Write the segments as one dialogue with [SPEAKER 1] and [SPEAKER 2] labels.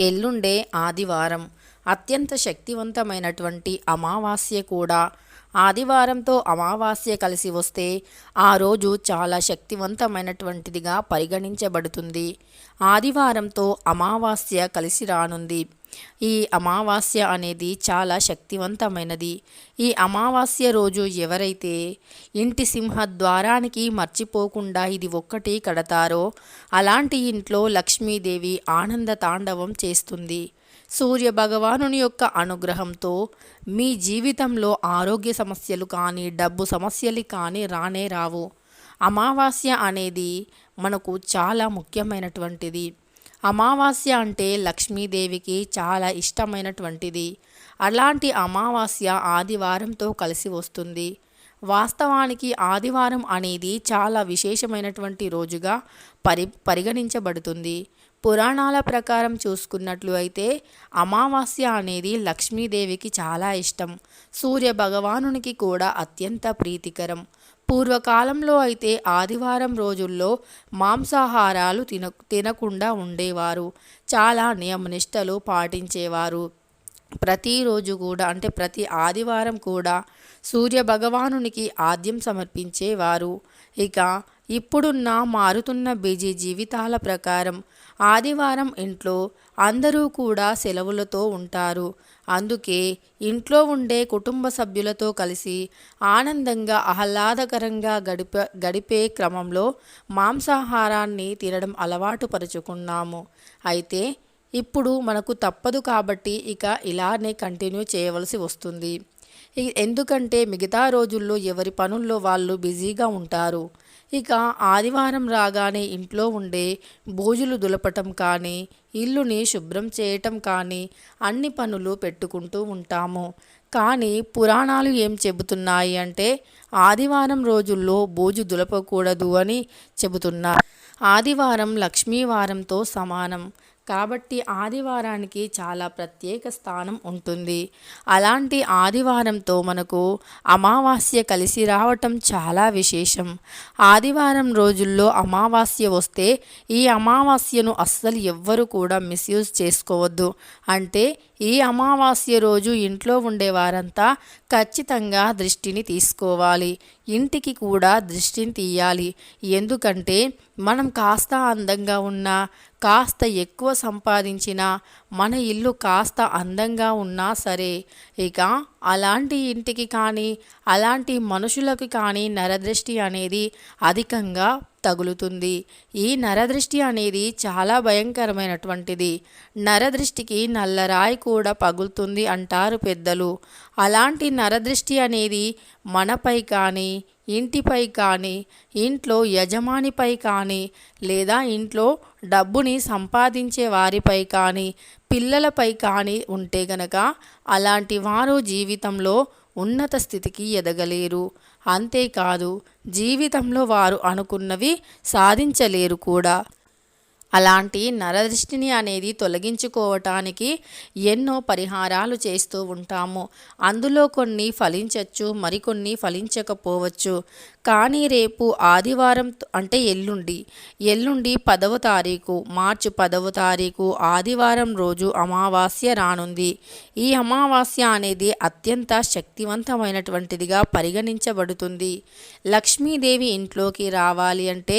[SPEAKER 1] ఎల్లుండే ఆదివారం. అత్యంత శక్తివంతమైనటువంటి అమావాస్య కూడా. ఆదివారంతో అమావాస్య కలిసి వస్తే ఆ రోజు చాలా శక్తివంతమైనటువంటిదిగా పరిగణించబడుతుంది. ఆదివారంతో అమావాస్య కలిసి రానుంది. ఈ అమావాస్య అనేది చాలా శక్తివంతమైనది. ఈ అమావాస్య రోజు ఎవరైతే ఇంటి సింహ ద్వారానికి మర్చిపోకుండా ఇది ఒక్కటి కడతారో అలాంటి ఇంట్లో లక్ష్మీదేవి ఆనంద తాండవం చేస్తుంది. సూర్య భగవానుని యొక్క అనుగ్రహంతో మీ జీవితంలో ఆరోగ్య సమస్యలు కానీ డబ్బు సమస్యలు కానీ రానే రావు. అమావాస్య అనేది మనకు చాలా ముఖ్యమైనటువంటిది. అమావాస్య అంటే లక్ష్మీదేవికి చాలా ఇష్టమైనటువంటిది. అలాంటి అమావాస్య ఆదివారంతో కలిసి వస్తుంది. వాస్తవానికి ఆదివారం అనేది చాలా విశేషమైనటువంటి రోజుగా పరి పరిగణించబడుతుంది. పురాణాల ప్రకారం చూసుకున్నట్లు అయితే అమావాస్య అనేది లక్ష్మీదేవికి చాలా ఇష్టం. సూర్య భగవానునికి కూడా అత్యంత ప్రీతికరం. పూర్వకాలంలో అయితే ఆదివారం రోజుల్లో మాంసాహారాలు తిన తినకుండా ఉండేవారు. చాలా నియమనిష్టలు పాటించేవారు. ప్రతిరోజు కూడా అంటే ప్రతి ఆదివారం కూడా సూర్య భగవానునికి ఆద్యం సమర్పించేవారు. ఇక ఇప్పుడున్న మారుతున్న బిజీ జీవితాల ప్రకారం ఆదివారం ఇంట్లో అందరూ కూడా సెలవులతో ఉంటారు. అందుకే ఇంట్లో ఉండే కుటుంబ సభ్యులతో కలిసి ఆనందంగా ఆహ్లాదకరంగా గడిప గడిపే క్రమంలో మాంసాహారాన్ని తినడం అలవాటు పరుచుకున్నాము. అయితే ఇప్పుడు మనకు తప్పదు కాబట్టి ఇక ఇలానే కంటిన్యూ చేయవలసి వస్తుంది. ఎందుకంటే మిగతా రోజుల్లో ఎవరి పనుల్లో వాళ్ళు బిజీగా ఉంటారు. ఇక ఆదివారం రాగానే ఇంట్లో ఉండే బోజులు దులపటం కానీ ఇల్లుని శుభ్రం చేయటం కానీ అన్ని పనులు పెట్టుకుంటూ ఉంటాము. కానీ పురాణాలు ఏం చెబుతున్నాయి అంటే ఆదివారం రోజుల్లో బోజు దులపకూడదు అని చెబుతున్నారు. ఆదివారం లక్ష్మీవారంతో సమానం. కాబట్టి ఆదివారానికి చాలా ప్రత్యేక స్థానం ఉంటుంది. అలాంటి ఆదివారంతో మనకు అమావాస్య కలిసి రావటం చాలా విశేషం. ఆదివారం రోజుల్లో అమావాస్య వస్తే ఈ అమావాస్యను అస్సలు ఎవ్వరు కూడా మిస్యూజ్ చేసుకోవద్దు. అంటే ఈ అమావాస్య రోజు ఇంట్లో ఉండే వారంతా ఖచ్చితంగా దృష్టిని తీసుకోవాలి. ఇంటికి కూడా దృష్టిని తీయాలి. ఎందుకంటే మనం కాస్త అందంగా ఉన్నా కాస్త ఎక్కువ సంపాదించినా మన ఇల్లు కాస్త అందంగా ఉన్నా సరే ఇక అలాంటి ఇంటికి కానీ అలాంటి మనుషులకు కానీ నరదృష్టి అనేది అధికంగా తగులుతుంది. ఈ నరదృష్టి అనేది చాలా భయంకరమైనటువంటిది. నరదృష్టికి నల్లరాయి కూడా పగులుతుంది అంటారు పెద్దలు. అలాంటి నరదృష్టి అనేది మనపై కానీ ఇంటిపై కానీ ఇంట్లో యజమానిపై కానీ లేదా ఇంట్లో డబ్బుని సంపాదించే వారిపై కానీ పిల్లలపై కానీ ఉంటే గనక అలాంటి వారు జీవితంలో ఉన్నత స్థితికి ఎదగలేరు. అంతేకాదు జీవితంలో వారు అనుకున్నవి సాధించలేరు కూడా. అలాంటి నరదృష్టిని అనేది తొలగించుకోవటానికి ఎన్నో పరిహారాలు చేస్తూ ఉంటాము. అందులో కొన్ని ఫలించవచ్చు మరికొన్ని ఫలించకపోవచ్చు. కానీ రేపు ఆదివారం అంటే ఎల్లుండి. ఎల్లుండి పదవ తారీఖు మార్చి పదవ తారీఖు ఆదివారం రోజు అమావాస్య రానుంది. ఈ అమావాస్య అనేది అత్యంత శక్తివంతమైనటువంటిదిగా పరిగణించబడుతుంది. లక్ష్మీదేవి ఇంట్లోకి రావాలి అంటే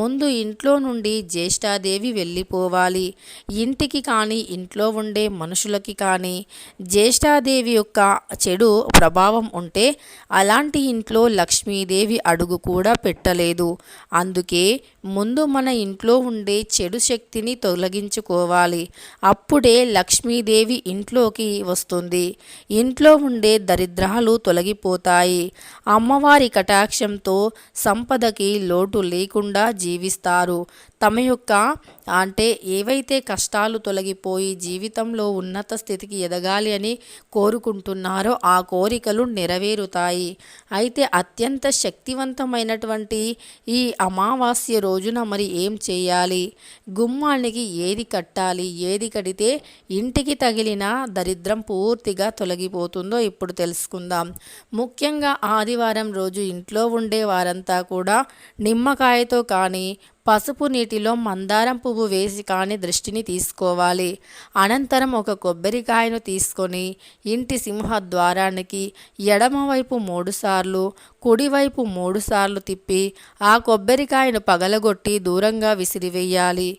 [SPEAKER 1] ముందు ఇంట్లో నుండి జ్యేష్ఠాదేవి వెళ్ళిపోవాలి? ఇంటికి కానీ ఇంట్లో ఉండే మనుషులకి కానీ జ్యేష్ఠాదేవి యొక్క చెడు ప్రభావం ఉంటే అలాంటి ఇంట్లో లక్ష్మీదేవి అడుగు కూడా పెట్టలేదు. అందుకే ముందు మన ఇంట్లో ఉండే చెడు శక్తిని తొలగించుకోవాలి. అప్పుడే లక్ష్మీదేవి ఇంట్లోకి వస్తుంది. ఇంట్లో ఉండే దరిద్రాలు తొలగిపోతాయి. అమ్మవారి కటాక్షంతో సంపదకి లోటు లేకుండా జీవిస్తారు. తమ యొక్క అంటే ఏవైతే కష్టాలు తొలగిపోయి జీవితంలో ఉన్నత స్థితికి ఎదగాలి అని కోరుకుంటున్నారో ఆ కోరికలు నెరవేరుతాయి. అయితే అత్యంత శక్తివంతమైనటువంటి ఈ అమావాస్య రోజున మరి ఏం చేయాలి? గుమ్మానికి ఏది కట్టాలి? ఏది కడితే ఇంటికి తగిలిన దరిద్రం పూర్తిగా తొలగిపోతుందో ఇప్పుడు తెలుసుకుందాం. ముఖ్యంగా ఆదివారం రోజు ఇంట్లో ఉండే వారంతా కూడా నిమ్మకాయతో కానీ పసుపు నీటిలో మందారం పువ్వు వేసి కాని దృష్టిని తీసుకోవాలి. అనంతరం ఒక కొబ్బరికాయను తీసుకొని ఇంటి సింహద్వారానికి ఎడమవైపు మూడుసార్లు కుడివైపు మూడుసార్లు తిప్పి ఆ కొబ్బరికాయను పగలగొట్టి దూరంగా విసిరివేయాలి.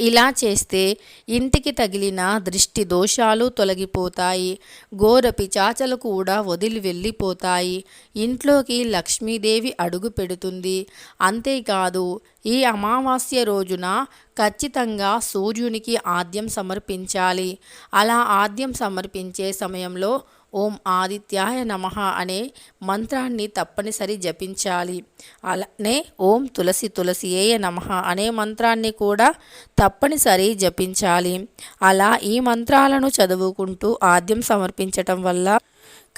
[SPEAKER 1] ఇలా చేస్తే ఇంటికి తగిలిన దృష్టి దోషాలు తొలగిపోతాయి. ఘోర పిచాచలు కూడా వదిలి వెళ్ళిపోతాయి. ఇంట్లోకి లక్ష్మీదేవి అడుగు పెడుతుంది. అంతేకాదు ఈ అమావాస్య రోజున ఖచ్చితంగా సూర్యునికి ఆద్యం సమర్పించాలి. అలా ఆద్యం సమర్పించే సమయంలో ఓం ఆదిత్యాయ నమ అనే మంత్రాన్ని తప్పనిసరి జపించాలి. అలానే ఓం తులసి తులసియేయ నమ అనే మంత్రాన్ని కూడా తప్పనిసరి జపించాలి. అలా ఈ మంత్రాలను చదువుకుంటూ ఆద్యం సమర్పించటం వల్ల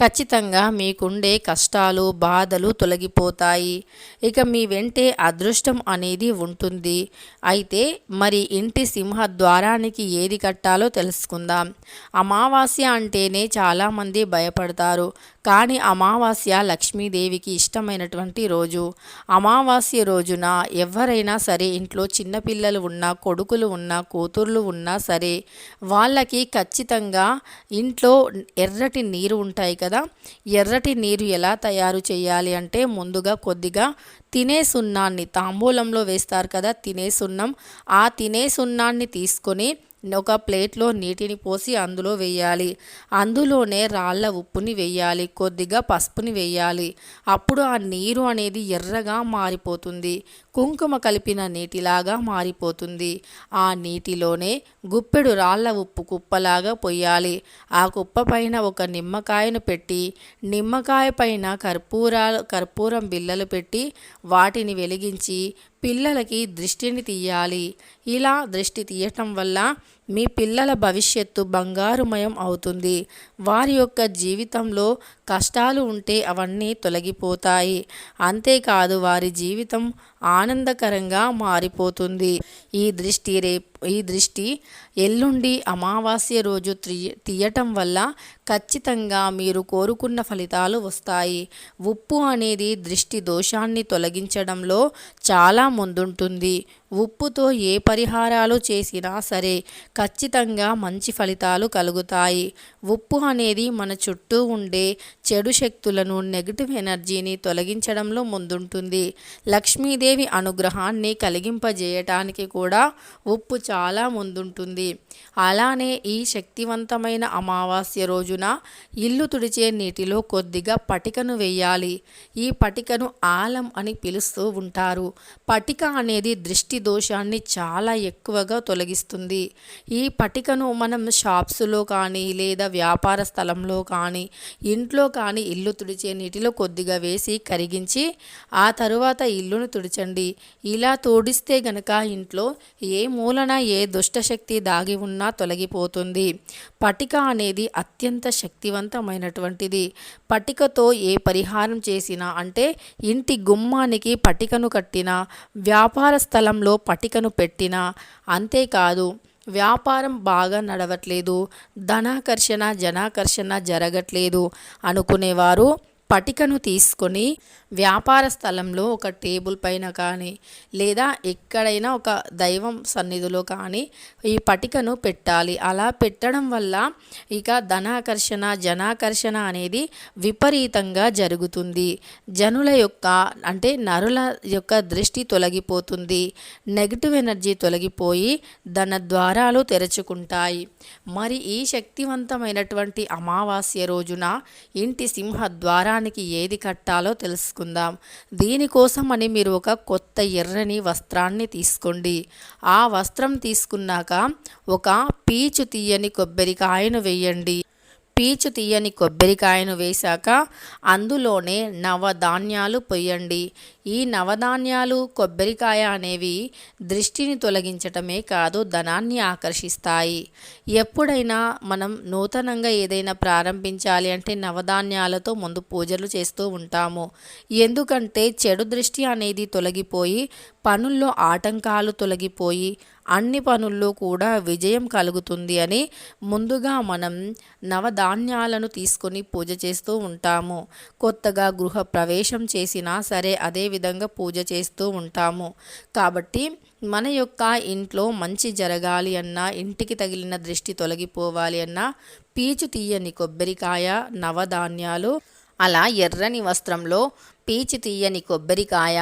[SPEAKER 1] ఖచ్చితంగా మీకుండే కష్టాలు బాధలు తొలగిపోతాయి. ఇక మీ వెంటే అదృష్టం అనేది ఉంటుంది. అయితే మరి ఇంటి సింహ ద్వారానికి ఏది కట్టాలో తెలుసుకుందాం. అమావాస్య అంటేనే చాలామంది భయపడతారు. కానీ అమావాస్య లక్ష్మీదేవికి ఇష్టమైనటువంటి రోజు. అమావాస్య రోజున ఎవరైనా సరే ఇంట్లో చిన్నపిల్లలు ఉన్నా కొడుకులు ఉన్నా కూతుర్లు ఉన్నా సరే వాళ్ళకి ఖచ్చితంగా ఇంట్లో ఎర్రటి నీరు ఉంటాయి కదా. ఎర్రటి నీరు ఎలా తయారు చేయాలి అంటే ముందుగా కొద్దిగా తినే సున్నాన్ని తాంబూలంలో వేస్తారు కదా తినే సున్నం. ఆ తినే సున్నాన్ని తీసుకొని ఒక ప్లేట్లో నీటిని పోసి అందులో వేయాలి. అందులోనే రాళ్ళ ఉప్పుని వేయాలి కొద్దిగా పసుపుని వేయాలి. అప్పుడు ఆ నీరు అనేది ఎర్రగా మారిపోతుంది. కుంకుమ కలిపిన నీటిలాగా మారిపోతుంది. ఆ నీటిలోనే గుప్పెడు రాళ్ళ ఉప్పు కుప్పలాగా పొయ్యాలి. ఆ కుప్ప పైన ఒక నిమ్మకాయను పెట్టి నిమ్మకాయ పైన కర్పూరాలు కర్పూరం బిల్లలు పెట్టి వాటిని వెలిగించి పిల్లలకి దృష్టిని తీయాలి. ఇలా దృష్టి తీయటం వల్ల మీ పిల్లల భవిష్యత్తు బంగారుమయం అవుతుంది. వారి యొక్క జీవితంలో కష్టాలు ఉంటే అవన్నీ తొలగిపోతాయి. అంతేకాదు వారి జీవితం ఆనందకరంగా మారిపోతుంది. ఈ దృష్టి రేపు ఈ దృష్టి ఎల్లుండి అమావాస్య రోజు తీయటం వల్ల ఖచ్చితంగా మీరు కోరుకున్న ఫలితాలు వస్తాయి. ఉప్పు అనేది దృష్టి దోషాన్ని తొలగించడంలో చాలా ముందుంటుంది. ఉప్పుతో ఏ పరిహారాలు చేసినా సరే ఖచ్చితంగా మంచి ఫలితాలు కలుగుతాయి. ఉప్పు అనేది మన చుట్టూ ఉండే చెడు శక్తులను నెగిటివ్ ఎనర్జీని తొలగించడంలో ముందుంటుంది. లక్ష్మీదేవి అనుగ్రహాన్ని కలిగింపజేయటానికి కూడా ఉప్పు చాలా ముందుంటుంది. అలానే ఈ శక్తివంతమైన అమావాస్య రోజున ఇల్లు తుడిచే నీటిలో కొద్దిగా పటికను వేయాలి. ఈ పటికను ఆలం అని పిలుస్తూ ఉంటారు. పటిక అనేది దృష్టి దోషాన్ని చాలా ఎక్కువగా తొలగిస్తుంది. ఈ పటికను మనం షాప్స్లో కానీ లేదా వ్యాపార స్థలంలో కానీ ఇంట్లో కానీ ఇల్లు తుడిచే నీటిలో కొద్దిగా వేసి కరిగించి ఆ తరువాత ఇల్లును తుడిచండి. ఇలా తోడిస్తే గనక ఇంట్లో ఏ మూలన ఏ దుష్టశక్తి దాగి ఉన్నా తొలగిపోతుంది. పటిక అనేది అత్యంత శక్తివంతమైనటువంటిది. పటికతో ఏ పరిహారం చేసినా అంటే ఇంటి గుమ్మానికి పటికను కట్టిన వ్యాపార స్థలంలో పటికను పెట్టిన అంతేకాదు వ్యాపారం బాగా నడవట్లేదు ధనాకర్షణ జనాకర్షణ జరగట్లేదు అనుకునేవారు పటికను తీసుకొని వ్యాపార స్థలంలో ఒక టేబుల్ పైన కానీ లేదా ఎక్కడైనా ఒక దైవం సన్నిధిలో కానీ ఈ పటికను పెట్టాలి. అలా పెట్టడం వల్ల ఇక ధనాకర్షణ జనాకర్షణ అనేది విపరీతంగా జరుగుతుంది. జనుల యొక్క అంటే నరుల యొక్క దృష్టి తొలగిపోతుంది. నెగిటివ్ ఎనర్జీ తొలగిపోయి ధన ద్వారాలు తెరుచుకుంటాయి. మరి ఈ శక్తివంతమైనటువంటి అమావాస్య రోజున ఇంటి సింహ ద్వారా వస్త్రానికి ఏది కట్టాలో తెలుసుకుందాం. దీనికోసం అని మీరు ఒక కొత్త ఎర్రని వస్త్రాన్ని తీసుకోండి. ఆ వస్త్రం తీసుకున్నాక ఒక పీచు తీయని కొబ్బరికాయను వేయండి. పీచు తీయని కొబ్బరికాయను వేశాక అందులోనే నవధాన్యాలు పొయ్యండి. ఈ నవధాన్యాలు కొబ్బరికాయ అనేవి దృష్టిని తొలగించటమే కాదు ధనాన్ని ఆకర్షిస్తాయి. ఎప్పుడైనా మనం నూతనంగా ఏదైనా ప్రారంభించాలి అంటే నవధాన్యాలతో ముందు పూజలు చేస్తూ ఉంటాము. ఎందుకంటే చెడు దృష్టి అనేది తొలగిపోయి పనుల్లో ఆటంకాలు తొలగిపోయి అన్ని పనుల్లో కూడా విజయం కలుగుతుంది అని ముందుగా మనం నవధాన్యాలను తీసుకొని పూజ చేస్తూ ఉంటాము. కొత్తగా గృహ ప్రవేశం చేసినా సరే అదే విధంగా పూజ చేస్తూ ఉంటాము. కాబట్టి మన యొక్క ఇంట్లో మంచి జరగాలి అన్నా ఇంటికి తగిలిన దృష్టి తొలగిపోవాలి అన్నా పీచు తీయని కొబ్బరికాయ నవధాన్యాలు అలా ఎర్రని వస్త్రంలో పీచు తీయని కొబ్బరికాయ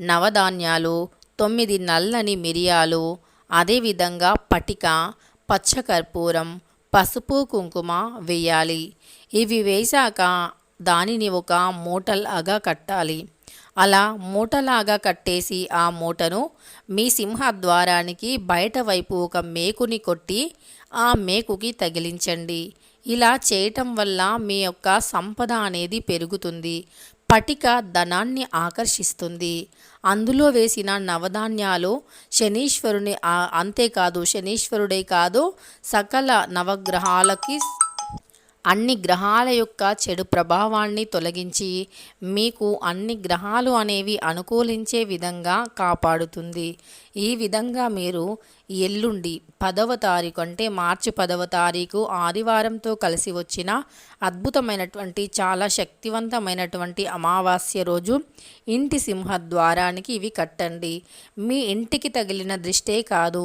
[SPEAKER 1] నవధాన్యాలు తొమ్మిది నల్లని మిరియాలు అదేవిధంగా పటిక పచ్చకర్పూరం పసుపు కుంకుమ వేయాలి. ఇవి వేశాక దానిని ఒక మూటలాగా కట్టాలి. అలా మూటలాగా కట్టేసి ఆ మూటను మీ సింహద్వారానికి బయట వైపు ఒక మేకుని కొట్టి ఆ మేకుకి తగిలించండి. ఇలా చేయటం వల్ల మీ యొక్క సంపద అనేది పెరుగుతుంది. పటిక ధనాన్ని ఆకర్షిస్తుంది. అందులో వేసిన నవధాన్యాలు శనీశ్వరుని అంతేకాదు శనీశ్వరుడే కాదు సకల నవగ్రహాలకి అన్ని గ్రహాల యొక్క చెడు ప్రభావాన్ని తొలగించి మీకు అన్ని గ్రహాలు అనేవి అనుకూలించే విధంగా కాపాడుతుంది. ఈ విధంగా మీరు ఎల్లుండి పదవ తారీఖు అంటే మార్చి పదవ తారీఖు ఆదివారంతో కలిసి వచ్చిన అద్భుతమైనటువంటి చాలా శక్తివంతమైనటువంటి అమావాస్య రోజు ఇంటి సింహద్వారానికి ఇవి కట్టండి. మీ ఇంటికి తగిలిన దృష్టే కాదు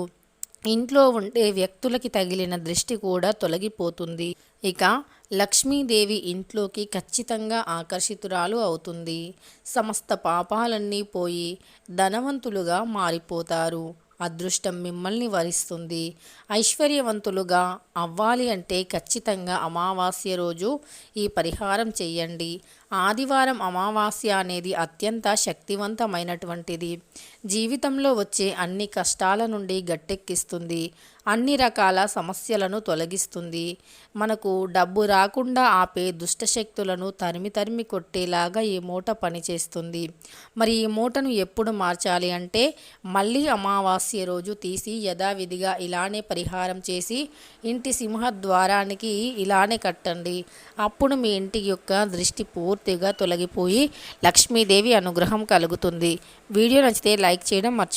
[SPEAKER 1] ఇంట్లో ఉండే వ్యక్తులకి తగిలిన దృష్టి కూడా తొలగిపోతుంది. ఇక లక్ష్మీదేవి ఇంట్లోకి ఖచ్చితంగా ఆకర్షితురాలు అవుతుంది. సమస్త పాపాలన్నీ పోయి ధనవంతులుగా మారిపోతారు. అదృష్టం మిమ్మల్ని వరిస్తుంది. ఐశ్వర్యవంతులుగా అవ్వాలి అంటే ఖచ్చితంగా అమావాస్య రోజు ఈ పరిహారం చెయ్యండి. ఆదివారం అమావాస్య అనేది అత్యంత శక్తివంతమైనటువంటిది. జీవితంలో వచ్చే అన్ని కష్టాల నుండి గట్టెక్కిస్తుంది. అన్ని రకాల సమస్యలను తొలగిస్తుంది. మనకు డబ్బు రాకుండా ఆపే దుష్టశక్తులను తరిమి తరిమి కొట్టేలాగా ఈ మూట పనిచేస్తుంది. మరి ఈ మూటను ఎప్పుడు మార్చాలి అంటే మళ్ళీ అమావాస్య రోజు తీసి యథావిధిగా ఇలానే పరిహారం చేసి ఇంటి సింహద్వారానికి ఇలానే కట్టండి. అప్పుడు మీ ఇంటి యొక్క దృష్టి పూర్తిగా తొలగిపోయి లక్ష్మీదేవి అనుగ్రహం కలుగుతుంది. వీడియో నచ్చితే లైక్ చేయడం మర్చి